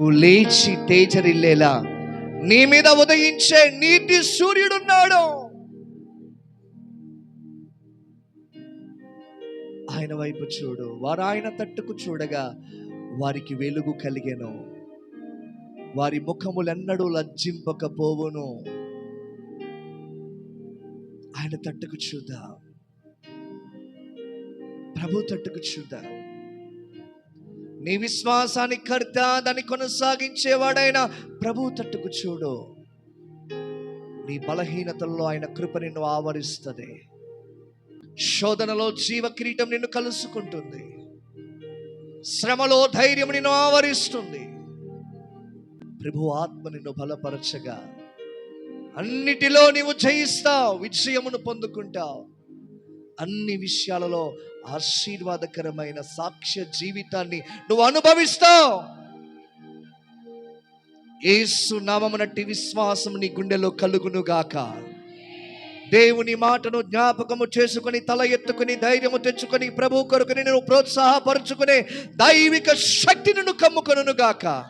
నువ్వు లేచి తేజరిల్లేలా? నీ మీద ఉదయించే నీటి సూర్యుడున్నాడు. ఆయన వైపు చూడు వారు ఆయన తట్టుకు చూడగా వారికి వెలుగు కలిగెను. వారి ముఖములెన్నడూ లజ్జింపకపోవును. ఆయన తట్టుకు చూద్దాం. ప్రభు తట్టుకు చూద్దాం. నీ విశ్వాసాన్ని కర్త దాన్ని కొనసాగించేవాడైన ప్రభు తట్టుకు చూడు. నీ బలహీనతల్లో ఆయన కృప నిన్ను ఆవరిస్తుంది. శోధనలో జీవ కిరీటం నిన్ను కలుసుకుంటుంది. శ్రమలో ధైర్యం నిన్ను ఆవరిస్తుంది. ప్రభు ఆత్మ నిన్ను బలపరచగా అన్నిటిలో నీవు జయిస్తావు విజయమును పొందుకుంటావు. అన్ని విషయాలలో ఆశీర్వాదకరమైన సాక్ష్య జీవితాన్ని నువ్వు అనుభవిస్తావు. ఏసు నామమునట్టి విశ్వాసం నీ గుండెలో కలుగును గాక. దేవుని మాటను జ్ఞాపకము చేసుకుని తల ఎత్తుకుని ధైర్యము తెచ్చుకొని ప్రభు కొరకు నేను ప్రోత్సాహపరుచుకునే దైవిక శక్తిని నువ్వు కమ్ముకొనును గాక.